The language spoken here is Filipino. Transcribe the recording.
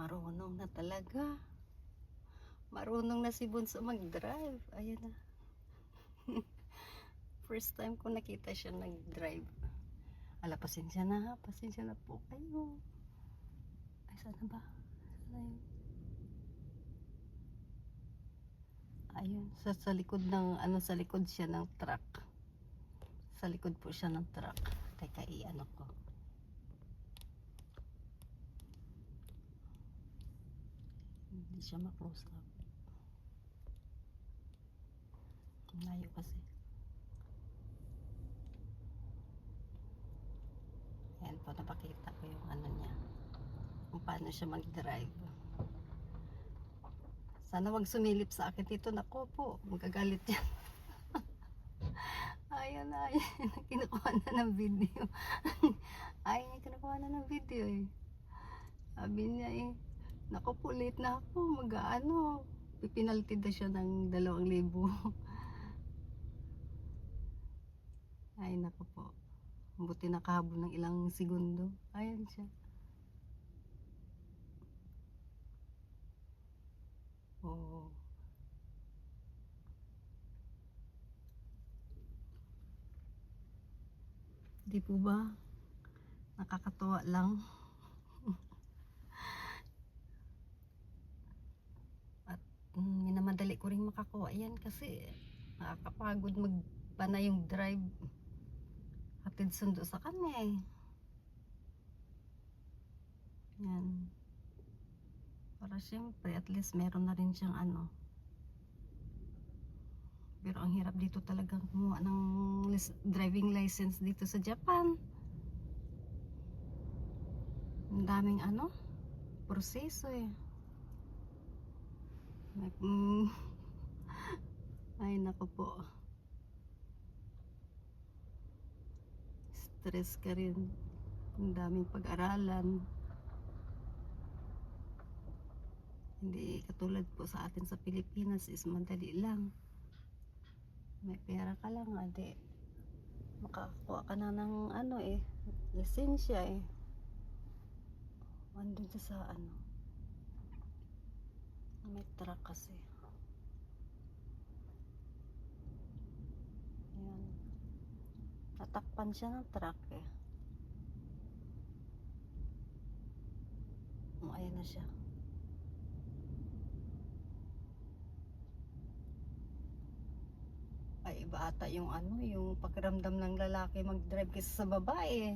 Marunong na talaga. Marunong na si Bunso mag-drive. Ayan na. First time ko nakita siya nag-drive. Ala, pasensya na ha. Pasensya na po kayo. Ay, sana ba? Sana yun? Ayun, sa, sa likod ng, ano, sa likod siya ng truck. Sa likod po siya ng truck. Teka, i-ano ko. Hindi siya ma-close up. Layo kasi. Ayan po, napakita ko yung ano niya. Kung paano siya mag-drive. Sana wag sumilip sa akin dito. Nako po, magagalit yan. ayun na. Kinukuha na ng video. ayun, kinukuha na ng video eh. Sabi niya eh, Nako po, late na ako. Mag-ano, pipinalti na siya ng dalawang libo. Ay, nako po. Buti nakahabol ng ilang segundo. Ayan siya. Oo. Di po ba? Nakakatuwa lang. At mm, minamadali ko rin makakuha yan kasi nakakapagod magpana yung drive. Hatid sundo sa kanya eh. Yan. Para siyempre, at least meron na rin siyang ano. Pero ang hirap dito talagang kumuha ng driving license dito sa Japan. Ang daming ano, proseso eh. May, mm, ay nako po. Stress ka rin. Ang daming pag-aralan. Hindi katulad po sa atin sa Pilipinas is madali lang. May pera ka lang, ade. Makakuha ka na ng ano eh, lisensya eh. Andun sa ano. May truck kasi. Ayan. Natakpan siya ng truck eh. Oh, ayan na siya. Ay, iba ata yung ano, yung pakiramdam ng lalaki mag-drive kasi sa babae.